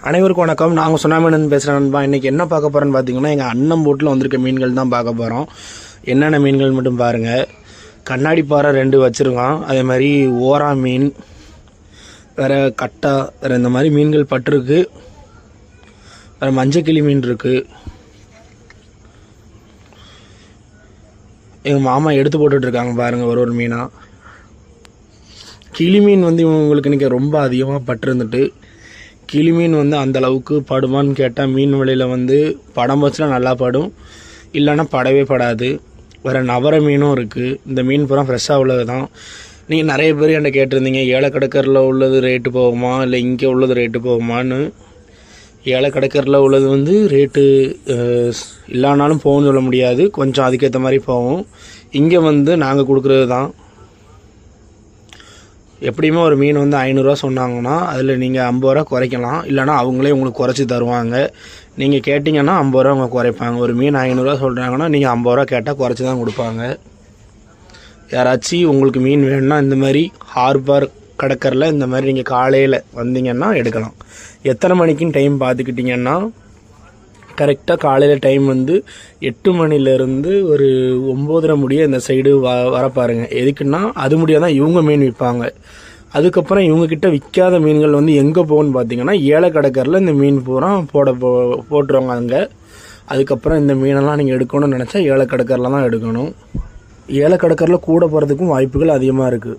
அனைவருக்கும் வணக்கம். நாங்கள் சுனாமினன் பேசுகிறேன் நண்பா இன்றைக்கி என்ன பார்க்க போகிறோன்னு பார்த்தீங்கன்னா எங்கள் அண்ணன் போட்டில் வந்திருக்க மீன்கள் தான் பார்க்க போகிறோம் என்னென்ன மீன்கள் மட்டும் பாருங்கள் கண்ணாடி பாறை ரெண்டு வச்சுருக்கோம் அதே மாதிரி ஓரா மீன் வேறு கட்டா வேறு இந்த மாதிரி மீன்கள் பட்டிருக்கு வேறு மஞ்சக்கிளி மீன் இருக்குது எங்கள் மாமா எடுத்து போட்டுட்ருக்காங்க பாருங்கள் ஒரு ஒரு மீனாக கிளி மீன் வந்து இவங்களுக்கு இன்றைக்கி ரொம்ப அதிகமாக பட்டிருந்துட்டு கிளி மீன் வந்து அந்தளவுக்கு படுமான்னு கேட்டால் மீன் விலையில் வந்து படம் வச்சுனா நல்லா படும். இல்லைன்னா படவே படாது. வேறு நவர மீனும் இருக்குது இந்த மீன் பூரா ஃப்ரெஷ்ஷாக உள்ளது தான் நீங்கள் நிறைய பேர் என்கிட்ட கேட்டிருந்தீங்க ஏலக்கடக்கரில் உள்ளது ரேட்டு போகுமா? இல்லை இங்கே உள்ளது ரேட்டு போகுமான்னு. ஏழை உள்ளது வந்து ரேட்டு இல்லைனாலும் போகணும்னு சொல்ல முடியாது. கொஞ்சம் அதுக்கேற்ற மாதிரி போகும். இங்கே வந்து நாங்கள் கொடுக்குறது தான் எப்படியுமே ஒரு மீன் வந்து ஐநூறுரூவா சொன்னாங்கன்னா அதில் நீங்கள் ஐம்பது ரூபா குறைக்கலாம். இல்லைனா அவங்களே உங்களுக்கு குறைச்சி தருவாங்க. நீங்கள் கேட்டிங்கன்னா ஐம்பது ரூபா அவங்க குறைப்பாங்க. ஒரு மீன் ஐநூறுரூவா சொல்கிறாங்கன்னா நீங்கள் ஐம்பது ரூபா கேட்டால் குறைச்சி தான் கொடுப்பாங்க. யாராச்சும் உங்களுக்கு மீன் வேணும்னா இந்த மாதிரி ஹார்பர் கடற்கரில் இந்த மாதிரி நீங்கள் காலையில் வந்தீங்கன்னா எடுக்கலாம். எத்தனை மணிக்குன்னு டைம் பார்த்துக்கிட்டிங்கன்னா கரெக்டாக காலையில் டைம் வந்து எட்டு மணிலேருந்து ஒரு ஒம்போதரை முடிய இந்த சைடு வ வர பாருங்கள் எதுக்குன்னா அது முடியாக தான் இவங்க மீன் விற்பாங்க அதுக்கப்புறம் இவங்கக்கிட்ட விற்காத மீன்கள் வந்து எங்கே போகும்னு பார்த்தீங்கன்னா ஏழை கடற்கரில் இந்த மீன் பூரா போட போ போட்டுருவாங்க அங்கே. அதுக்கப்புறம் இந்த மீனெல்லாம் நீங்கள் எடுக்கணும்னு நினச்சா ஏழை கடற்கரில் தான் எடுக்கணும். ஏழை கடற்கரில் கூட போகிறதுக்கும் வாய்ப்புகள் அதிகமாக இருக்குது